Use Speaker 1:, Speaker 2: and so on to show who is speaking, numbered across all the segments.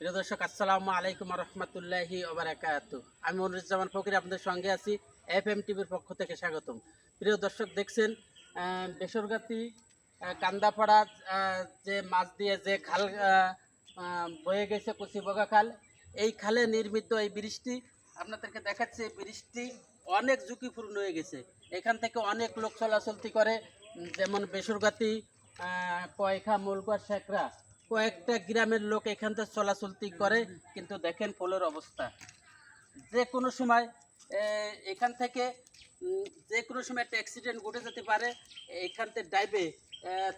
Speaker 1: প্রিয় দর্শক আসসালামু আলাইকুম রহমতুল্লাহি ওবরাকাত আমি মনিরুজ্জামান ফকির আপনাদের সঙ্গে আছি এফ এম টিভির পক্ষ থেকে স্বাগতম। প্রিয় দর্শক দেখছেন আহ, কান্দাপাড়া যে মাছ দিয়ে যে খাল বয়ে গেছে কচিবগা খাল এই খালে নির্মিত এই ব্রিজটি আপনাদেরকে দেখাচ্ছে ব্রিজটি অনেক ঝুঁকিপূর্ণ হয়ে গেছে। এখান থেকে অনেক লোক চলাচলতি করে যেমন আহ, কয়খা মুলগা শেখরা। কয়েকটা গ্রামের লোক এখান থেকে চলাচলতি করে, কিন্তু দেখেন পোলের অবস্থা। যে কোনো সময় এখান থেকে যে কোনো সময় একটা অ্যাক্সিডেন্ট ঘটে যেতে পারে, এখান থেকে ডাইবে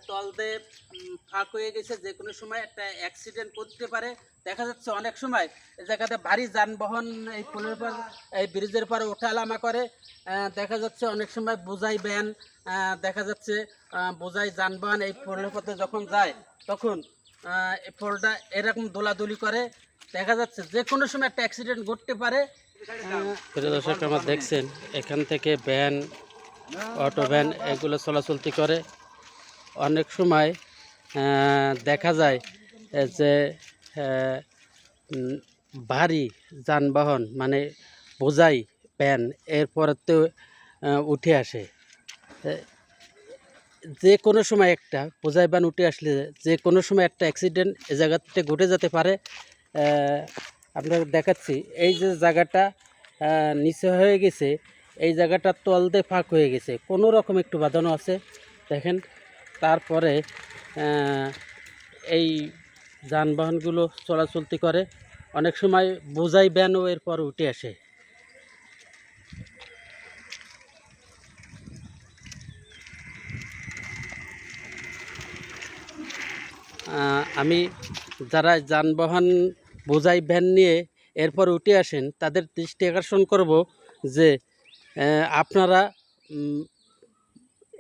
Speaker 1: তল দিয়ে ফাঁক হয়ে গেছে, যে কোনো সময় একটা অ্যাক্সিডেন্ট করতে পারে। দেখা যাচ্ছে অনেক সময় এই জায়গাতে ভারী যানবাহন, এই পোলের পর, এই ব্রিজের পর ওঠালামা করে। দেখা যাচ্ছে অনেক সময় বোঝাই ব্যান দেখা যাচ্ছে বোঝাই যানবাহন এই পোলের পথে যখন যায়, তখন পোলটা এরকম দোলাদুলি করে, দেখা যাচ্ছে যে কোনো সময় একটা অ্যাক্সিডেন্ট ঘটতে পারে। দর্শক আমার দেখছেন, এখান থেকে ভ্যান, অটো ভ্যান এগুলো চলাচলতি করে। অনেক সময় দেখা যায় যে ভারী যানবাহন মানে বোঝাই ভ্যান এরপরেতে উঠে আসে। যে কোনো সময় একটা বোঝাই ভ্যান উঠে আসলে যে কোনো সময় একটা অ্যাক্সিডেন্ট এ জায়গাতে ঘটে যেতে পারে আহ, আপনাকে দেখাচ্ছি। এই যে জায়গাটা নিচে হয়ে গেছে এই জায়গাটা তলদে ফাঁক হয়ে গেছে। কোনো রকম একটু বাঁধানো আছে দেখেন। তারপরে এই যানবাহনগুলো চলাচলতি করে অনেক সময় বোঝাই ভ্যানও এরপর উঠে আসে। আমি যারা যানবাহন বোঝাই ভ্যান নিয়ে এরপর উঠে আসেন, তাদের দৃষ্টি আকর্ষণ করব যে আপনারা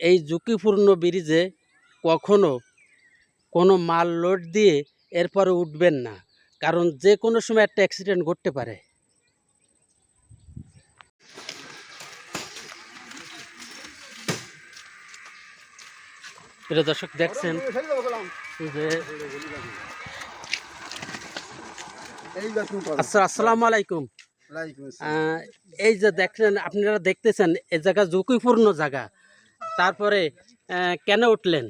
Speaker 1: এই ঝুঁকিপূর্ণ ব্রিজে কখনো কোনো মাল লোড দিয়ে এরপরে উঠবেন না। কারণ যে কোনো সময় একটা অ্যাক্সিডেন্ট ঘটতে পারে। প্রিয় দর্শক দেখছেন? যে আচ্ছা আসসালামু আলাইকুম। এই যে দেখলেন আপনারা দেখতেছেন এই জায়গা ঝুঁকিপূর্ণ জায়গা। তারপরে কেন উঠলেন?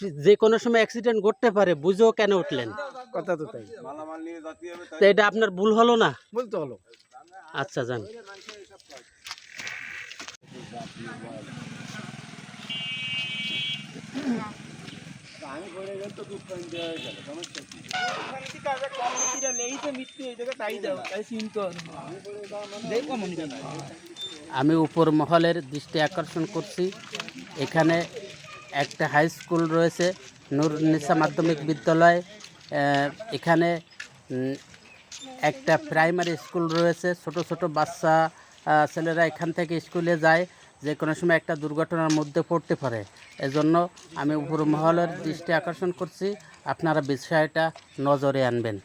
Speaker 1: যে- যে কোনো সময় অ্যাক্সিডেন্ট ঘটতে পারে বুঝেও কেন উঠলেন?
Speaker 2: কথা তো তাই।
Speaker 1: এটা আপনার ভুল হলো না?
Speaker 2: বলতে হলো।
Speaker 1: আচ্ছা যান। আমি উপর মহলের দৃষ্টি আকর্ষণ করছি। এখানে একটা হাই স্কুল রয়েছে নুরনিসা মাধ্যমিক বিদ্যালয়। এখানে একটা প্রাইমারি স্কুল রয়েছে। ছোট ছোট বাচ্চা ছেলেরা এখান থেকে স্কুলে যায়। যে কোনো সময় একটা দুর্ঘটনার মধ্যে পড়তে পারে। এজন্য আমি উপর মহলের দৃষ্টি আকর্ষণ করছি। আপনারা বিষয়টা নজরে আনবেন।